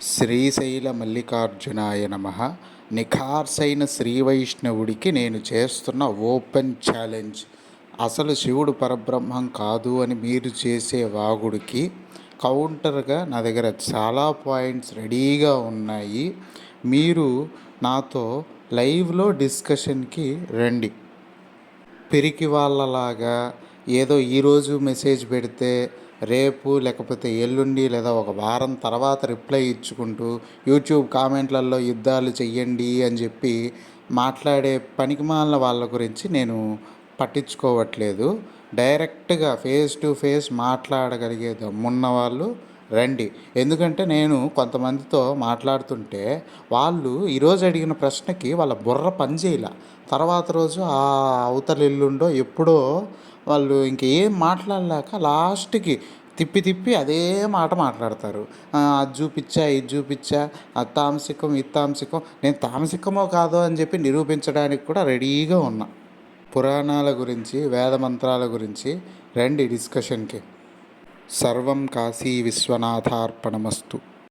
శ్రీశైల మల్లికార్జునాయ నమ. నిఖార్సైన శ్రీవైష్ణవుడికి నేను చేస్తున్న ఓపెన్ ఛాలెంజ్. అసలు శివుడు పరబ్రహ్మం కాదు అని మీరు చేసే వాగుడికి కౌంటర్గా నా దగ్గర చాలా పాయింట్స్ రెడీగా ఉన్నాయి. మీరు నాతో లైవ్లో డిస్కషన్కి రండి. పిరికి వాళ్ళలాగా ఏదో ఈరోజు మెసేజ్ పెడితే రేపు లేకపోతే ఎల్లుండి లేదా ఒక వారం తర్వాత రిప్లై ఇచ్చుకుంటూ యూట్యూబ్ కామెంట్లలో యుద్ధాలు చెయ్యండి అని చెప్పి మాట్లాడే పనికిమాలిన వాళ్ళ గురించి నేను పట్టించుకోవట్లేదు. డైరెక్ట్గా ఫేస్ టు ఫేస్ మాట్లాడగలిగే దమ్మున్న వాళ్ళు రండి. ఎందుకంటే నేను కొంతమందితో మాట్లాడుతుంటే వాళ్ళు ఈరోజు అడిగిన ప్రశ్నకి వాళ్ళ బుర్ర పనిచేయాల తర్వాత రోజు ఆ అవతల ఎల్లుండో ఎప్పుడో వాళ్ళు ఇంకేం మాట్లాడలేక లాస్ట్కి తిప్పి తిప్పి అదే మాట మాట్లాడతారు. అది చూపించా ఇది చూపించా అది తామసికం ఇది తామసికం నేను తామసికమో కాదో అని చెప్పి నిరూపించడానికి కూడా రెడీగా ఉన్నా. పురాణాల గురించి వేద మంత్రాల గురించి రండి డిస్కషన్కి. సర్వం కాశీ విశ్వనాథార్పణమస్తు.